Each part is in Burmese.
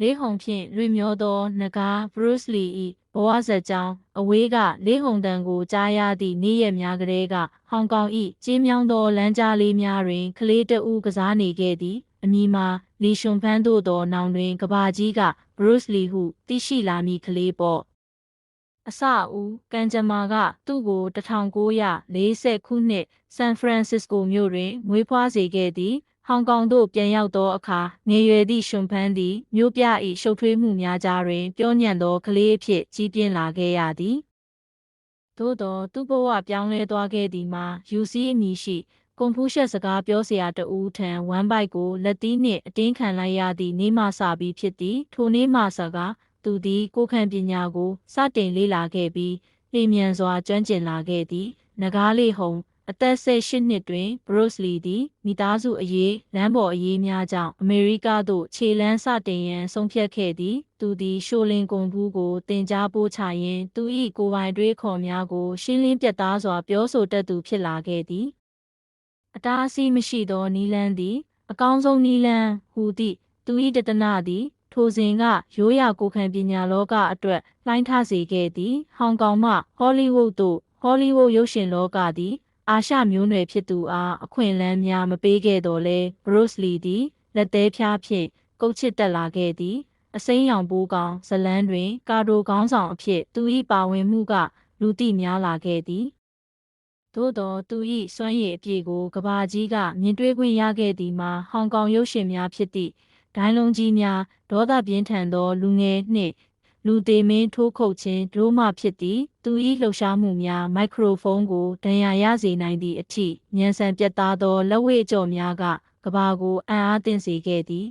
လေးဟုံဖြင့်လွေမျောသောနဂါဘရုစ်လီ၏ဘဝဇက်ကြောင်းအဝေးကလေးဟုံတန်ကိုကြားရသည့်နေ့ရက်များကလေးကဟောင်ကောင်၏ကျင်းမြောင်းသောလမ်းကြားလေးများတွင်ကလေးတဦးကစားနေခဲ့သည်အမည်မှာလီရှွန်ဖန်းတို့သောနောင်တွင်ကဘာကြီးကဘရုစ်လီဟုသိရှိလာမည့်ကလေးပေါ့အစဦးကန်ဂျမာကသူ့ကို1940ခုနှစ်ဆန်ဖရန်စစ္စကိုမြို့တွင်မွေးဖွားစေခဲ့သည် ဟောင်ကောင်သို့ပြန်ရောက်သောအခါငယ်ရွယ်သည့်ရှင်ဖန်းသည်မြို့ပြ၏ရှုပ်ထွေးမှုများကြားတွင်ပြောညံ့သောကလေးအဖြစ်ကြီးပြင်းလာခဲ့ရသည်သို့သောသူ့ဘဝပြောင်းလဲသွားခဲ့သည်မှာယူစီအမည်ရှိကွန်ဖူးရှက်စကားပြောစရာတဦးထံဝမ်ဘိုက်ကိုလက်သီးနှင့်အတင်းခံလိုက်ရသည့်နေ့မှစပြီးဖြစ်သည်ထိုနေ့မှစကားသူသည်ကိုယ်ခံပညာကိုစတင်လေ့လာခဲ့ပြီးလျင်မြန်စွာကျွမ်းကျင်လာခဲ့သည်နဂါးလေးဟုံ အသက်18နှစ်တွင်ဘရုစ်လီသည်မိသားစုအရေးလမ်းပေါ်အရေးများကြောင့်အမေရိကသို့ခြေလန်းစတင်ရန်ဆုံးဖြတ်ခဲ့သည်သူသည်ရှိုလင်ကွန်ဘူးကိုတင် जा ပို့ချရင်းသူ၏ကိုယ်ပိုင်တွေးခေါ်များကို ရှင်းလင်းပြတ်သားစွာပြောဆိုတတ်သူဖြစ်လာခဲ့သည်အတားအဆီးမရှိသောနီလန်းသည် အကောင်းဆုံးနီလန်းဟူသည့်သူ၏တဒနာသည်ထိုစဉ်ကရိုးရာကိုခံပညာလောကအတွက်လှိုင်းထစေခဲ့သည်ဟောင်ကောင်မှဟောလိဝုဒ်သို့ဟောလိဝုဒ်ရုပ်ရှင်လောကသည် အာရှမျိုးနွယ်ဖြစ်သူအားအခွင့်အလမ်းများမပေးခဲ့တော့လဲဘရုစ်လီသည်လက်သေးဖြားဖြင့်ကုတ်ချစ်တက်လာခဲ့သည်အစိမ်းရောင်ပိုးကောင်ဇလန်းတွင် ကာဒိုခေါင်းဆောင်အဖြစ်သူ၏ပါဝင်မှုက လူသိများလာခဲ့သည်သို့သောသူ၏စွမ်းရည်အပြည့်ကိုကဘာကြီးကမြင်တွေ့ခွင့်ရခဲ့သည်မှာဟောင်ကောင်ရုပ်ရှင်များဖြစ်သည့်ဒိုင်းလုံးကြီးများဒေါသပြင်းထန်သောလူငယ်နှင့် လူသေးမင်းထိုးခုတ်ခြင်းဒိုးမှဖြစ်သည် သူ၏လှုပ်ရှားမှုများမိုက်ခရိုဖုန်းကိုဒဏ်ရာရစေနိုင်သည့်အထိဉာဏ်ဆန်ပြတ်သားသောလက်ဝဲကြော်များကကဘာကိုအံ့အားသင့်စေခဲ့သည်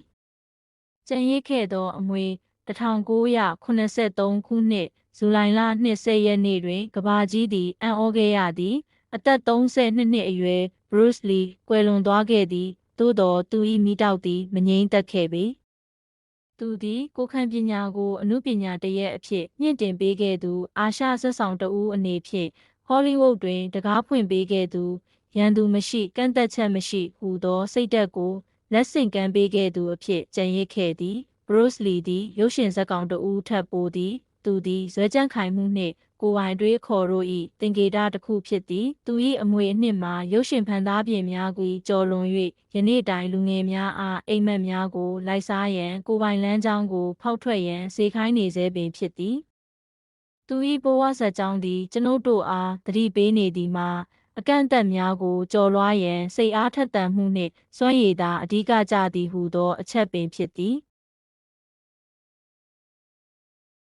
ကျန်ရစ်ခဲ့သောအမွေ1983ခုနှစ်ဇူလိုင်လ20ရက်နေ့တွင်ကဘာကြီးသည်အံ့ဩခဲ့ရသည် အသက်32နှစ်အရွယ်ဘရုစ်လီကွယ်လွန်သွားခဲ့သည်သို့တော်သူ၏မိတောက်သည်မငြိမ်းသက်ခဲ့ပေ သူသည်ကိုခံပညာကိုအမှုပညာတရက်အဖြစ်မြင့်တင်ပေးခဲ့သူ အာရှဆက်ဆောင်တဦးအနေဖြင့်ဟောလိဝုဒ်တွင်တကားဖွင့်ပေးခဲ့သူရန်သူမရှိကန့်သက်ချက်မရှိဟူသောစိတ်သက်ကိုလက်ဆင့်ကမ်းပေးခဲ့သူအဖြစ်ကြံရစ်ခဲ့သည်ဘရုစ်လီသည်ရုပ်ရှင်ဇာတ်ကောင်တဦးထပ်ပိုသည် သူသည်ဇွဲကြမ်းခိုင်မှုနှင့်ကိုပိုင်တွေးခေါ်တို့၏တင်ကေတာတစ်ခုဖြစ်သည်သူ၏အမွေအနှစ်မှာရုပ်ရှင်ဖန်သားပြင်များကိုကြော်လွန်၍ယနေ့တိုင်လူငယ်များအားအိမ်မက်များကိုလိုက်စားရန်ကိုပိုင်လန်းချောင်းကိုဖောက်ထွက်ရန်စေခိုင်းနေစေပင်ဖြစ်သည်သူ၏ဘဝဆက်ကြောင်းသည်ကျွန်ုပ်တို့အားတတိပေးနေသည်မှာအကန့်အသတ်များကိုကြော်လွှားရန်စိတ်အားထက်သန်မှုနှင့်စွမ်းရည်သာအဓိကကြသည်ဟုသောအချက်ပင်ဖြစ်သည်